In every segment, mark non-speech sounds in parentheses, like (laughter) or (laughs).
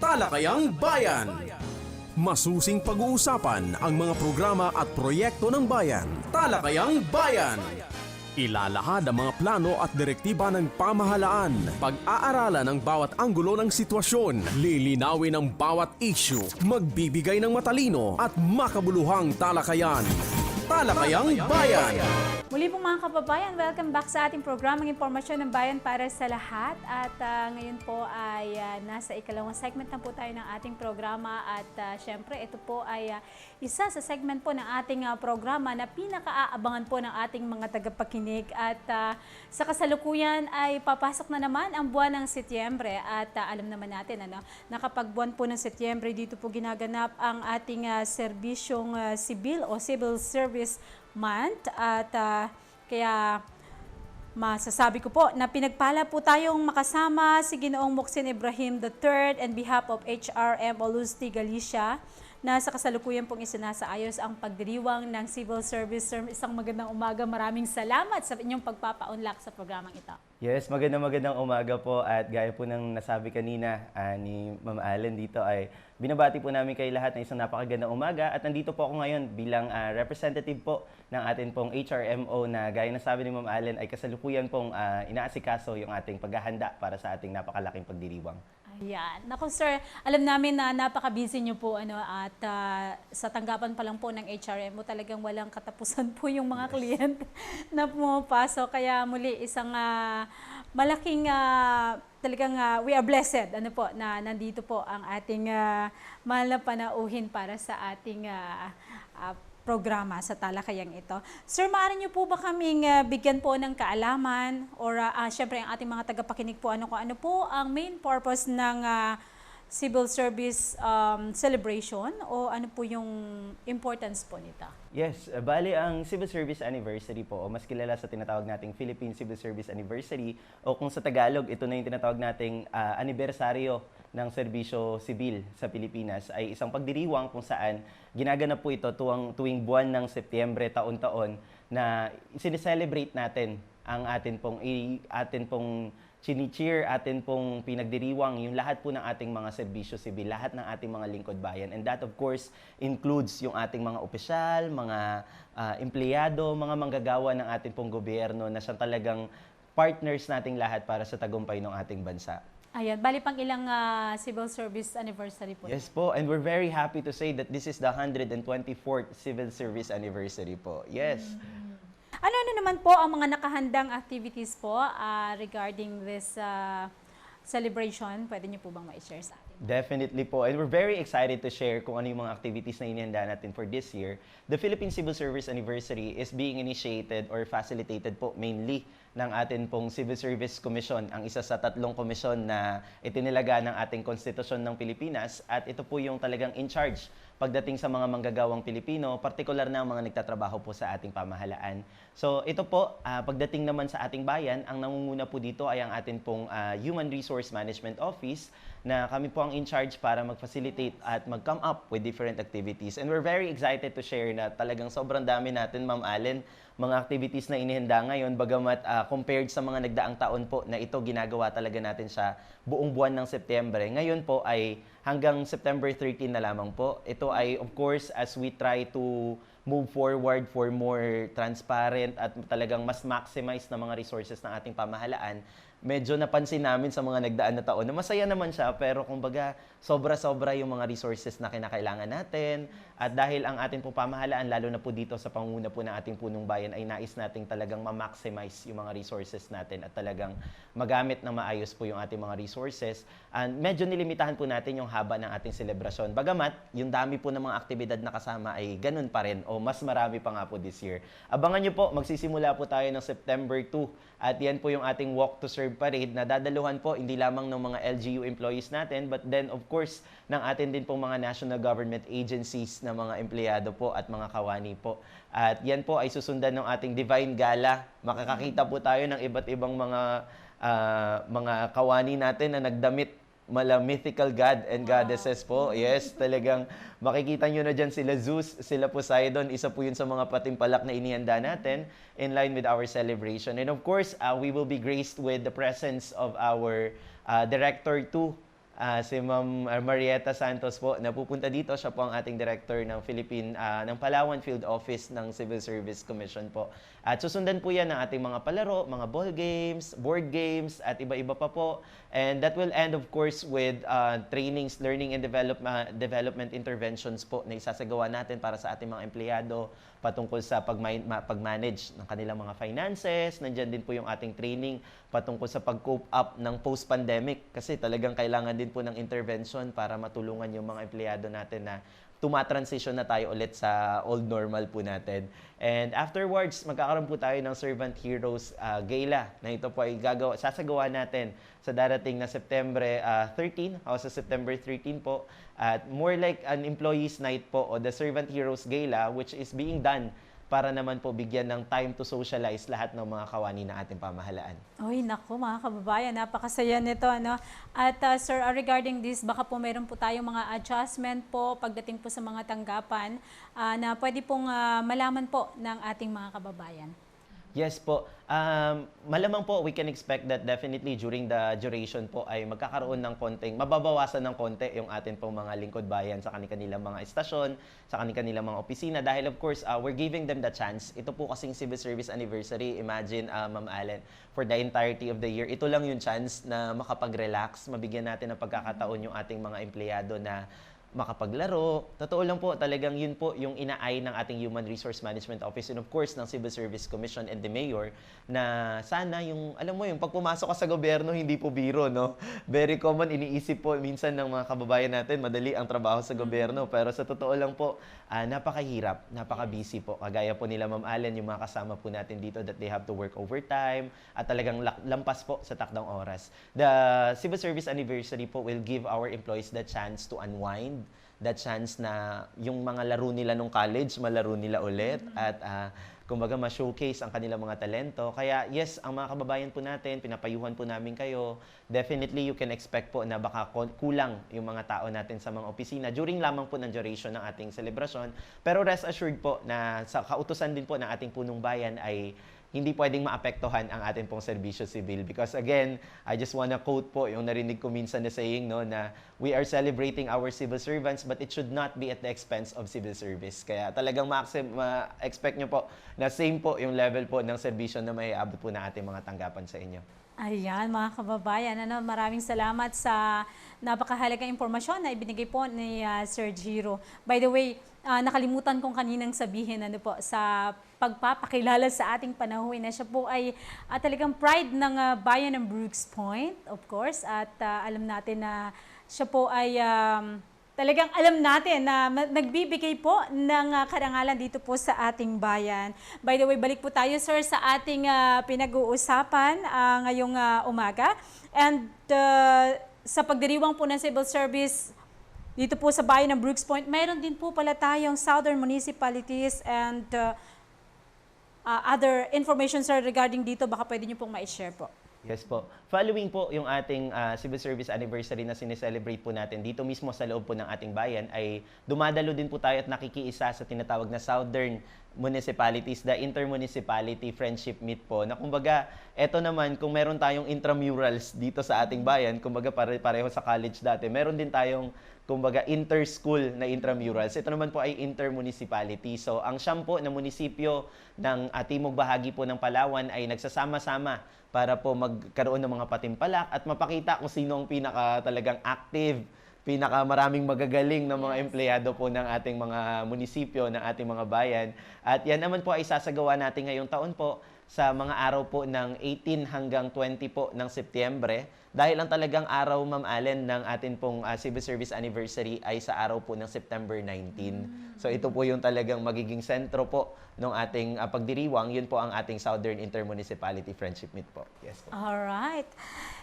Talakayang Bayan. Masusing pag-uusapan ang mga programa at proyekto ng bayan. Talakayang Bayan. Ilalahad ang mga plano at direktiba ng pamahalaan. Pag-aaralan ang bawat anggulo ng sitwasyon. Lilinawin ang bawat issue. Magbibigay ng matalino at makabuluhang talakayan. Talakayang Bayan. Muli po mga kababayan, welcome back sa ating programang Impormasyon ng Bayan para sa lahat. At ah, ngayon po ay ah, nasa ikalawang segment na po tayo ng ating programa. At ah, syempre, ito po ay ah, isa sa segment po ng ating ah, programa na pinakaaabangan po ng ating mga tagapakinig. At ah, sa kasalukuyan ay papasok na naman ang buwan ng Setyembre. At ah, alam naman natin ano, na kapag buwan po ng Setyembre, dito po ginaganap ang ating ah, serbisyong ah, sibil o civil service month at ah, kaya masasabi ko po na pinagpala po tayong makasama si Ginoong Moksin Ibrahim III and behalf of HRM Olusti Galicia na sa kasalukuyan pong isinasaayos ang pagdiriwang ng civil service term. Isang magandang umaga. Maraming salamat sa inyong pagpapaunlak sa programang ito. Yes, magandang magandang umaga po at gaya po ng nasabi kanina ah, ni Ma'am Allen dito ay binabati po namin kay lahat na isang napakagandang umaga at nandito po ako ngayon bilang ah, representative po ng atin pong HRMO na gaya ng sabi ni Ma'am Allen ay kasalukuyan pong ah, inaasikaso yung ating paghahanda para sa ating napakalaking pagdiriwang. Ayan. Naku sir, alam namin na napaka-busy niyo po ano at ah, sa tanggapan pa lang po ng HRM mo talagang walang katapusan po yung mga kliyente (laughs) na pumapasok. Kaya muli isang ah, malaking ah, talagang ah, we are blessed ano po na nandito po ang ating ah, mahal na panauhin para sa ating ah, ah, programa sa talakayang ito. Sir, maaari niyo po ba kaming ah, bigyan po ng kaalaman or ah, syempre ang ating mga tagapakinig po ano ko ano po ang main purpose ng ah, civil service um, celebration o ano po yung importance po nito? Yes, uh, bali ang Civil Service Anniversary po o mas kilala sa tinatawag nating Philippine Civil Service Anniversary o kung sa Tagalog ito na yung tinatawag nating ah, anibersaryo ng serbisyo sibil sa Pilipinas ay isang pagdiriwang kung saan ginaganap po ito tuwang, tuwing buwan ng Setyembre taon-taon na sineselebrate natin ang atin pong atin pong chini-cheer, atin pong pinagdiriwang yung lahat po ng ating mga serbisyo sibil, lahat ng ating mga lingkod bayan. And that of course includes yung ating mga opisyal, mga ah, empleyado, mga manggagawa ng ating pong gobyerno na siya talagang partners nating lahat para sa tagumpay ng ating bansa. Ayan, bali pang ilang ah, civil service anniversary po. Yes po, and we're very happy to say that this is the 124th Civil Service Anniversary po. Yes. Ano-ano naman po ang mga nakahandang activities po ah, regarding this ah, celebration? Pwede niyo po bang ma-share sa atin? Definitely po. And we're very excited to share kung ano yung mga activities na inihanda natin for this year. The Philippine Civil Service Anniversary is being initiated or facilitated po mainly ng atin pong Civil Service Commission, ang isa sa tatlong komisyon na itinilaga ng ating konstitusyon ng Pilipinas. At ito po yung talagang in charge pagdating sa mga manggagawang Pilipino, partikular na ang mga nagtatrabaho po sa ating pamahalaan. So ito po, ah, pagdating naman sa ating bayan, ang nangunguna po dito ay ang atin pong ah, Human Resource Management Office na kami po ang in charge para mag-facilitate at mag-come up with different activities. And we're very excited to share na talagang sobrang dami natin, Ma'am Allen, mga activities na inihanda ngayon, bagamat ah, compared sa mga nagdaang taon po na ito ginagawa talaga natin sa buong buwan ng Setyembre. Ngayon po ay hanggang September 13 na lamang po. Ito ay of course as we try to move forward for more transparent at talagang mas maximize na mga resources ng ating pamahalaan, medyo napansin namin sa mga nagdaan na taon na masaya naman siya pero kumbaga sobra-sobra yung mga resources na kinakailangan natin at dahil ang ating po pamahalaan lalo na po dito sa panguna po ng ating punong bayan ay nais nating talagang ma-maximize yung mga resources natin at talagang magamit na maayos po yung ating mga resources. And medyo nilimitahan po natin yung haba ng ating selebrasyon. Bagamat yung dami po ng mga aktibidad na kasama ay ganun pa rin o mas marami pa nga po this year. Abangan nyo po magsisimula po tayo ng September 2 at yan po yung ating walk to serve parade na dadaluhan po hindi lamang ng mga LGU employees natin but then of course ng atin din pong mga national government agencies na mga empleyado po at mga kawani po. At yan po ay susundan ng ating Divine Gala. Makakakita po tayo ng iba't ibang mga ah, mga kawani natin na nagdamit mala mythical god and goddesses po. Yes, talagang makikita nyo na dyan sila Zeus, sila Poseidon. Isa po yun sa mga patimpalak na inihanda natin in line with our celebration. And of course, uh, we will be graced with the presence of our uh, Director 2 ah, si Ma'am Marietta Santos po na pupunta dito. Siya po ang ating director ng Philippine ah, ng Palawan Field Office ng Civil Service Commission po. At susundan po yan ng ating mga palaro, mga ball games, board games, at iba-iba pa po. And that will end of course with ah, trainings, learning and develop, ah, development interventions po na isasagawa natin para sa ating mga empleyado patungkol sa pag-ma- ma- pag-manage ng kanilang mga finances. Nandiyan din po yung ating training patungkol sa pag-cope up ng post-pandemic kasi talagang kailangan din po ng intervention para matulungan yung mga empleyado natin na tumatransition na tayo ulit sa old normal po natin. And afterwards, magkakaroon po tayo ng Servant Heroes uh, Gala na ito po ay gagawa, sasagawa natin sa darating na September uh, 13 o sa September 13 po. At more like an employees night po o the Servant Heroes Gala which is being done para naman po bigyan ng time to socialize lahat ng mga kawani ng ating pamahalaan. Uy, naku mga kababayan, napakasaya nito. Ano? At uh, sir, uh, regarding this, baka po meron po tayong mga adjustment po pagdating po sa mga tanggapan uh, na pwede pong uh, malaman po ng ating mga kababayan. Yes po. Um, malamang po, we can expect that definitely during the duration po ay magkakaroon ng konting, mababawasan ng konti yung atin pong mga lingkod bayan sa kanilang mga estasyon, sa kanilang mga opisina. Dahil of course, uh, we're giving them the chance. Ito po kasing civil service anniversary. Imagine, uh, Ma'am Allen, for the entirety of the year, ito lang yung chance na makapag-relax, mabigyan natin ng pagkakataon yung ating mga empleyado na makapaglaro. Totoo lang po, talagang yun po yung inaay ng ating Human Resource Management Office and of course ng Civil Service Commission and the Mayor na sana yung, alam mo yung pag pumasok ka sa gobyerno, hindi po biro, no? Very common, iniisip po minsan ng mga kababayan natin, madali ang trabaho sa gobyerno. Pero sa totoo lang po, ah, napakahirap, napaka-busy po. Kagaya po nila Ma'am Allen, yung mga kasama po natin dito that they have to work overtime at talagang lampas po sa takdang oras. The Civil Service Anniversary po will give our employees the chance to unwind, the chance na yung mga laro nila nung college, malaro nila ulit at ah, kumbaga ma-showcase ang kanilang mga talento. Kaya yes, ang mga kababayan po natin, pinapayuhan po namin kayo. Definitely you can expect po na baka kulang yung mga tao natin sa mga opisina during lamang po ng duration ng ating celebration. Pero rest assured po na sa kautusan din po ng ating punong bayan ay hindi pwedeng maapektuhan ang ating pong serbisyo civil because again, I just wanna quote po yung narinig ko minsan na saying no na we are celebrating our civil servants but it should not be at the expense of civil service. Kaya talagang ma-expect nyo po na same po yung level po ng serbisyo na may abot po na ating mga tanggapan sa inyo. Ayan, mga kababayan, ano, maraming salamat sa napakahalagang impormasyon na ibinigay po ni ah, Sir Giro. By the way, ah, nakalimutan kong kaninang sabihin ano po, sa pagpapakilala sa ating panahon na siya po ay ah, talagang pride ng ah, bayan ng Brooks Point, of course. At ah, alam natin na siya po ay um, Talagang alam natin na nagbibigay po ng ah, karangalan dito po sa ating bayan. By the way, balik po tayo sir sa ating ah, pinag-uusapan ah, ngayong ah, umaga. And ah, sa pagdiriwang po ng civil service dito po sa bayan ng Brooks Point, mayroon din po pala tayong southern municipalities and ah, ah, other information sir regarding dito. Baka pwede niyo pong ma-share po. Yes po. Following po yung ating ah, Civil Service Anniversary na sineselebrate po natin dito mismo sa loob po ng ating bayan ay dumadalo din po tayo at nakikiisa sa tinatawag na Southern Municipalities, the Intermunicipality Friendship Meet po. Na kumbaga, eto naman, kung meron tayong intramurals dito sa ating bayan, kumbaga pare pareho sa college dati, meron din tayong kumbaga inter-school na intramurals. Ito naman po ay intermunicipality. So, ang siyam po na munisipyo ng uh, timog bahagi po ng Palawan ay nagsasama-sama para po magkaroon ng mga patimpalak at mapakita kung sino ang pinaka talagang active, pinaka maraming magagaling na mga empleyado po ng ating mga munisipyo, ng ating mga bayan. At yan naman po ay sasagawa natin ngayong taon po sa mga araw po ng 18 hanggang 20 po ng Setyembre. Dahil ang talagang araw, Ma'am Allen, ng atin pong uh, Civil Service Anniversary ay sa araw po ng September 19. So ito po yung talagang magiging sentro po ng ating uh, pagdiriwang. Yun po ang ating Southern Intermunicipality Friendship Meet po. Yes po. Alright.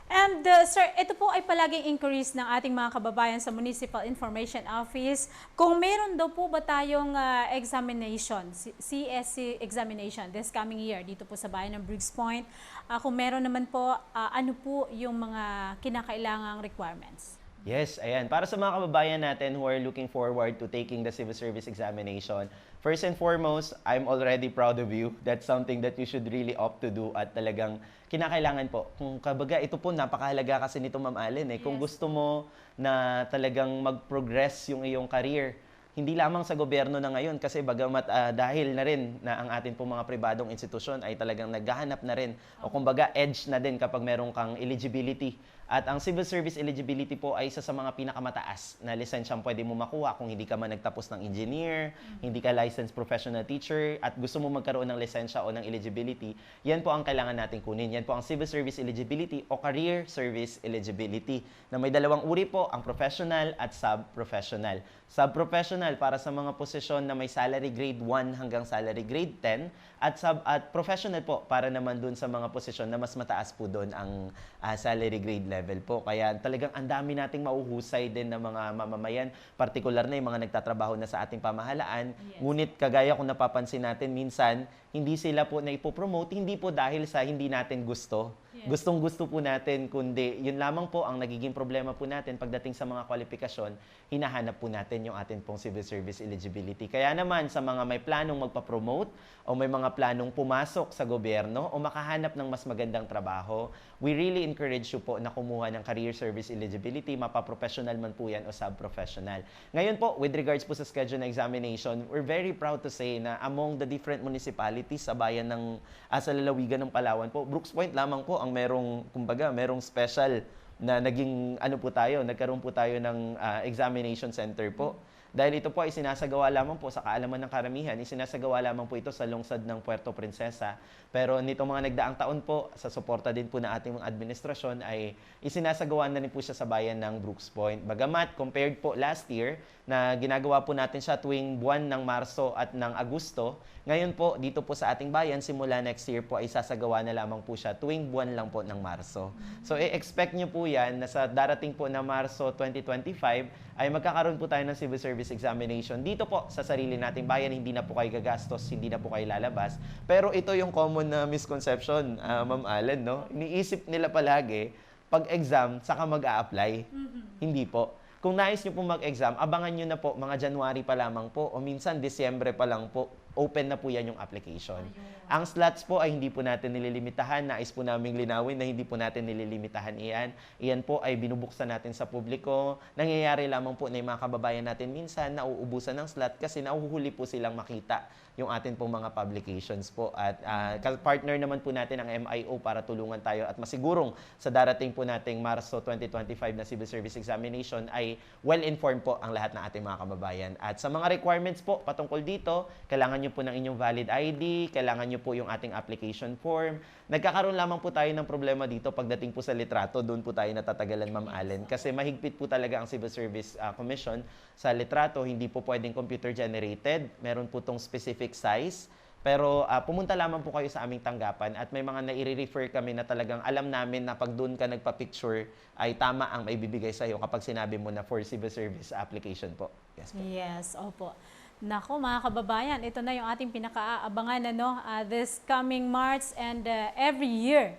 And uh, sir, ito po ay palaging increase ng ating mga kababayan sa Municipal Information Office. Kung meron daw po ba tayong uh, examination, CSC examination this coming year dito po sa bayan ng Briggs Point, uh, kung meron naman po, uh, ano po yung mga kinakailangang requirements? Yes, ayan. Para sa mga kababayan natin who are looking forward to taking the civil service examination, first and foremost, I'm already proud of you. That's something that you should really opt to do at talagang kinakailangan po. Kung kabaga, ito po napakahalaga kasi nito Ma'am Allen eh. Kung Yes. gusto mo na talagang mag-progress yung iyong career, hindi lamang sa gobyerno na ngayon kasi bagamat ah, dahil na rin na ang atin pong mga pribadong institusyon ay talagang naghahanap na rin o kumbaga edge na din kapag meron kang eligibility. At ang civil service eligibility po ay isa sa mga pinakamataas na lisensyang pwede mo makuha kung hindi ka man nagtapos ng engineer, hindi ka licensed professional teacher, at gusto mo magkaroon ng lisensya o ng eligibility, yan po ang kailangan natin kunin. Yan po ang civil service eligibility o career service eligibility na may dalawang uri po, ang professional at sub-professional. Sub-professional para sa mga posisyon na may salary grade 1 hanggang salary grade 10 at sub at professional po para naman dun sa mga posisyon na mas mataas po doon ang ah, salary grade level po. Kaya talagang ang dami nating mauhusay din ng mga mamamayan, particular na yung mga nagtatrabaho na sa ating pamahalaan. Yes. Ngunit kagaya kung napapansin natin minsan, hindi sila po na ipopromote, hindi po dahil sa hindi natin gusto. Yes. Gustong gusto po natin, kundi yun lamang po ang nagiging problema po natin pagdating sa mga kwalifikasyon, hinahanap po natin yung atin pong civil service eligibility. Kaya naman sa mga may planong magpa-promote o may mga planong pumasok sa gobyerno o makahanap ng mas magandang trabaho, we really encourage you po na kumuha ng career service eligibility, mapa-professional man po yan o sub-professional. Ngayon po, with regards po sa schedule na examination, we're very proud to say na among the different municipalities sa bayan ng ah, sa lalawigan ng Palawan po, Brooks Point lamang po ang merong, kumbaga, merong special na naging ano po tayo, nagkaroon po tayo ng ah, examination center po. Dahil ito po ay sinasagawa lamang po sa kaalaman ng karamihan, isinasagawa lamang po ito sa lungsod ng Puerto Princesa. Pero nitong mga nagdaang taon po, sa suporta din po ng ating mga administrasyon, ay isinasagawa na rin po siya sa bayan ng Brooks Point. Bagamat, compared po last year, na ginagawa po natin siya tuwing buwan ng Marso at ng Agosto, ngayon po, dito po sa ating bayan, simula next year po, ay sasagawa na lamang po siya tuwing buwan lang po ng Marso. So, i-expect nyo po yan na sa darating po na Marso 2025, ay magkakaroon po tayo ng civil service examination dito po sa sarili nating bayan. Hindi na po kayo gagastos, hindi na po kayo lalabas. Pero ito yung common na misconception, ah, Ma'am Allen, no? Iniisip nila palagi, pag-exam, saka mag-a-apply. Hindi po. Kung nais nyo po mag-exam, abangan nyo na po, mga January pa lamang po, o minsan Disyembre pa lang po, open na po yan yung application. Ang slots po ay hindi po natin nililimitahan. Nais po namin linawin na hindi po natin nililimitahan iyan. Iyan po ay binubuksan natin sa publiko. Nangyayari lamang po na yung mga kababayan natin minsan nauubusan ng slot kasi nauhuhuli po silang makita yung atin pong mga publications po. At ah, partner naman po natin ang MIO para tulungan tayo at masigurong sa darating po nating Marso 2025 na Civil Service Examination ay well-informed po ang lahat ng ating mga kababayan. At sa mga requirements po patungkol dito, kailangan nyo po ng inyong valid ID, kailangan nyo po yung ating application form. Nagkakaroon lamang po tayo ng problema dito pagdating po sa litrato, doon po tayo natatagalan, Ma'am Allen. Kasi mahigpit po talaga ang Civil Service ah, Commission sa litrato, hindi po pwedeng computer generated. Meron po tong specific size. Pero ah, pumunta lamang po kayo sa aming tanggapan at may mga nai-refer kami na talagang alam namin na pag doon ka nagpa-picture ay tama ang maibibigay sa iyo kapag sinabi mo na for civil service application po. Yes po. Yes, opo. Nako mga kababayan, ito na yung ating pinakaabangan ano, ah, this coming March and ah, every year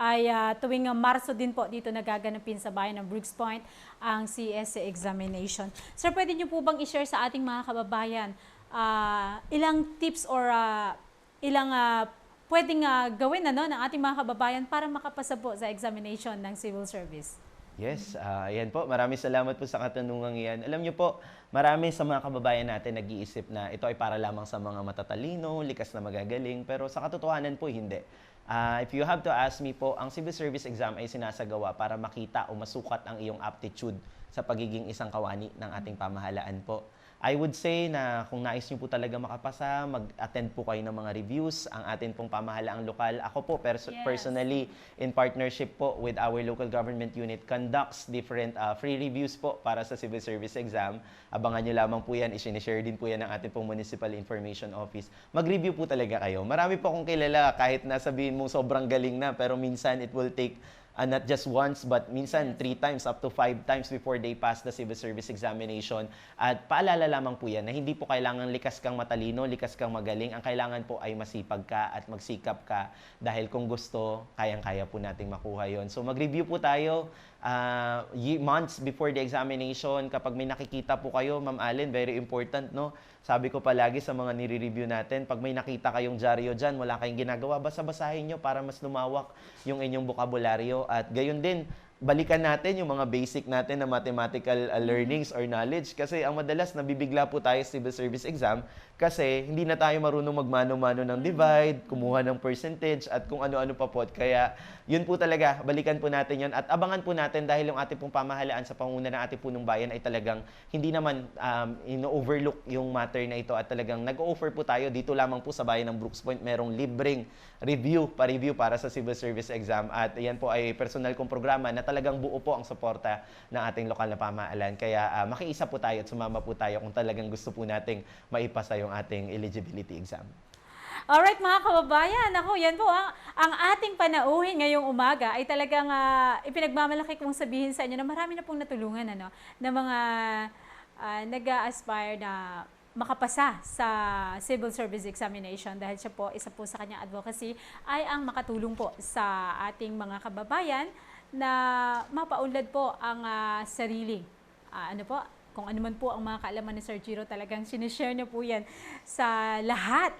ay ah, tuwing Marso din po dito nagaganapin sa bayan ng Brooks Point ang CSA examination. Sir, pwede niyo po bang i-share sa ating mga kababayan ah, ilang tips or ah, ilang ah, pwedeng ah, gawin ano, ng ating mga kababayan para makapasa po sa examination ng civil service? Yes, ah, ayan po. Maraming salamat po sa katanungan iyan. Alam niyo po, marami sa mga kababayan natin nag-iisip na ito ay para lamang sa mga matatalino, likas na magagaling, pero sa katotohanan po hindi. Ah, if you have to ask me po, ang civil service exam ay sinasagawa para makita o masukat ang iyong aptitude sa pagiging isang kawani ng ating pamahalaan po. I would say na kung nais niyo po talaga makapasa, mag-attend po kayo ng mga reviews. Ang atin pong pamahalaang lokal, ako po pers- Yes. personally, in partnership po with our local government unit, conducts different uh, free reviews po para sa civil service exam. Abangan nyo lamang po yan, isinishare din po yan ng ating pong Municipal Information Office. Mag-review po talaga kayo. Marami po akong kilala, kahit nasabihin mo sobrang galing na, pero minsan it will take uh, not just once but minsan three times up to five times before they pass the civil service examination. At paalala lamang po yan na hindi po kailangan likas kang matalino, likas kang magaling. Ang kailangan po ay masipag ka at magsikap ka dahil kung gusto, kayang-kaya po nating makuha yon. So mag-review po tayo. ye- months before the examination, kapag may nakikita po kayo, Ma'am Allen, very important, no? Sabi ko palagi sa mga nire-review natin, pag may nakita kayong dyaryo dyan, wala kayong ginagawa, basta-basahin nyo para mas lumawak yung inyong bokabularyo. At gayon din, balikan natin yung mga basic natin na mathematical uh, learnings or knowledge. Kasi ang madalas nabibigla po tayo sa civil service exam kasi hindi na tayo marunong magmano-mano ng divide, kumuha ng percentage at kung ano-ano pa po. Kaya yun po talaga, balikan po natin yun. At abangan po natin dahil yung ating pong pamahalaan sa panguna ng ating punong bayan ay talagang hindi naman um, ino-overlook yung matter na ito. At talagang nag-offer po tayo dito lamang po sa bayan ng Brooks Point. Merong libreng review, pa-review para sa civil service exam. At yan po ay personal kong programa na talagang buo po ang suporta ng ating lokal na pamahalaan. Kaya ah, makiisa po tayo at sumama po tayo kung talagang gusto po nating maipasa yung ating eligibility exam. Alright mga kababayan, ako yan po ang, ang ating panauhin ngayong umaga ay talagang ah, ipinagmamalaki kong sabihin sa inyo na marami na pong natulungan ano, na mga ah, nag-aspire na makapasa sa civil service examination dahil siya po, isa po sa kanyang advocacy ay ang makatulong po sa ating mga kababayan na mapaunlad po ang ah, sarili. Ah, ano po, kung ano man po ang mga kaalaman ni Sir Giro, talagang sinishare niyo po yan sa lahat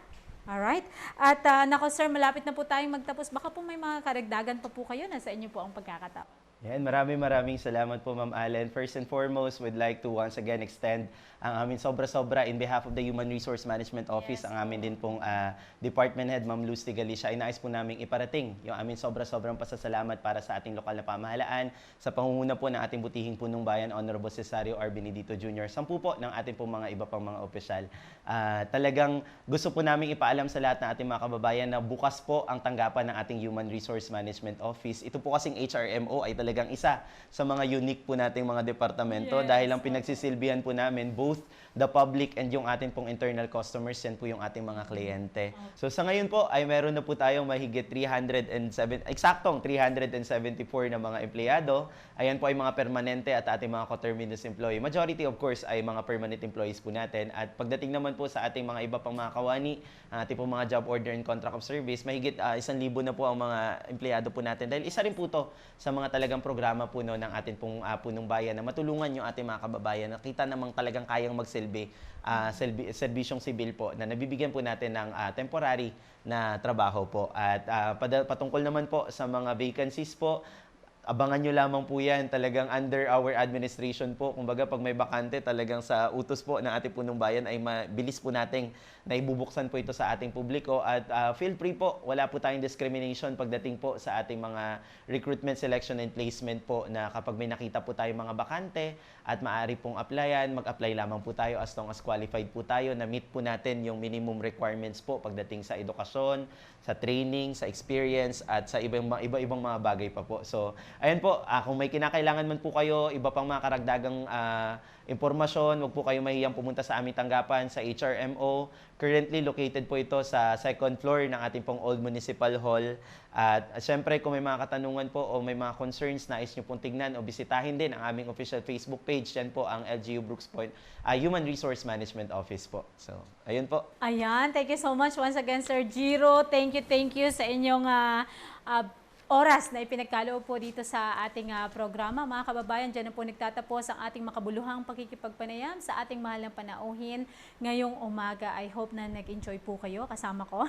Alright? At ah, nako sir, malapit na po tayong magtapos. Baka po may mga karagdagan pa po kayo. Nasa inyo po ang pagkakataon. Yan, maraming maraming salamat po Ma'am Allen. First and foremost, we'd like to once again extend ang amin sobra-sobra in behalf of the Human Resource Management Office, ang amin din pong ah, Department Head, Ma'am Luz Galicia, ay nais po namin iparating yung amin sobra-sobrang pasasalamat para sa ating lokal na pamahalaan sa pangunguna po ng ating butihing punong bayan, Honorable Cesario R. Benedito Jr., sampu po ng ating pong mga iba pang mga opisyal. Ah, talagang gusto po namin ipaalam sa lahat ng ating mga kababayan na bukas po ang tanggapan ng ating Human Resource Management Office. Ito po kasing HRMO ay talagang isa sa mga unique po nating mga departamento Yes. dahil ang pinagsisilbihan po namin both the public and yung ating pong internal customers, yan po yung ating mga kliyente. So sa ngayon po ay meron na po tayong mahigit 307, eksaktong 374 na mga empleyado. Ayan po ay mga permanente at ating mga coterminous employee. Majority of course ay mga permanent employees po natin. At pagdating naman po sa ating mga iba pang mga kawani, ating pong mga job order and contract of service, mahigit ah, isang libo na po ang mga empleyado po natin. Dahil isa rin po to sa mga talagang programa po no, ng ating pong ah, punong bayan na matulungan yung ating mga kababayan na kita namang talagang kayang magsilbi ah, selbi- serbisyong sibil po na nabibigyan po natin ng ah, temporary na trabaho po. At pada- patungkol naman po sa mga vacancies po, abangan nyo lamang po yan talagang under our administration po. Kumbaga pag may bakante talagang sa utos po ng ating punong bayan ay mabilis po nating na ibubuksan po ito sa ating publiko at ah, feel free po, wala po tayong discrimination pagdating po sa ating mga recruitment, selection and placement po na kapag may nakita po tayong mga bakante at maaari pong applyan, mag-apply lamang po tayo as long as qualified po tayo na meet po natin yung minimum requirements po pagdating sa edukasyon, sa training, sa experience at sa ibang iba-ibang mga bagay pa po. So, ayan po, ah, kung may kinakailangan man po kayo, iba pang mga karagdagang ah, impormasyon, wag po kayo mahiyang pumunta sa aming tanggapan sa HRMO. Currently located po ito sa second floor ng ating pong Old Municipal Hall. At uh, syempre kung may mga katanungan po o may mga concerns nais nyo pong tignan o bisitahin din ang aming official Facebook page. Yan po ang LGU Brooks Point ah, Human Resource Management Office po. So, ayun po. Ayan, thank you so much once again, Sir Giro. Thank you, thank you sa inyong ah, ah, oras na ipinagkaloob po dito sa ating ah, programa. Mga kababayan, dyan na po nagtatapos ang ating makabuluhang pakikipagpanayam sa ating mahal na panauhin ngayong umaga. I hope na nag-enjoy po kayo kasama ko.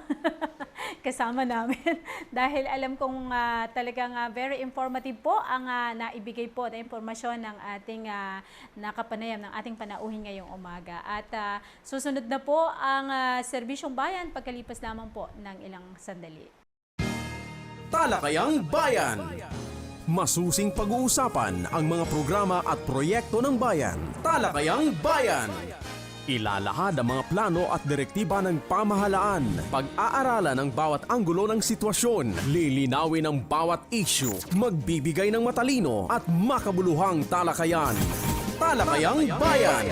(laughs) kasama namin. (laughs) Dahil alam kong ah, talagang ah, very informative po ang ah, naibigay po na impormasyon ng ating ah, nakapanayam ng ating panauhin ngayong umaga. At ah, susunod na po ang ah, serbisyong bayan pagkalipas lamang po ng ilang sandali. Talakayang Bayan. Masusing pag-uusapan ang mga programa at proyekto ng bayan. Talakayang Bayan. Ilalahad ang mga plano at direktiba ng pamahalaan. Pag-aaralan ang bawat anggulo ng sitwasyon. Lilinawin ang bawat issue. Magbibigay ng matalino at makabuluhang talakayan. Talakayang Bayan.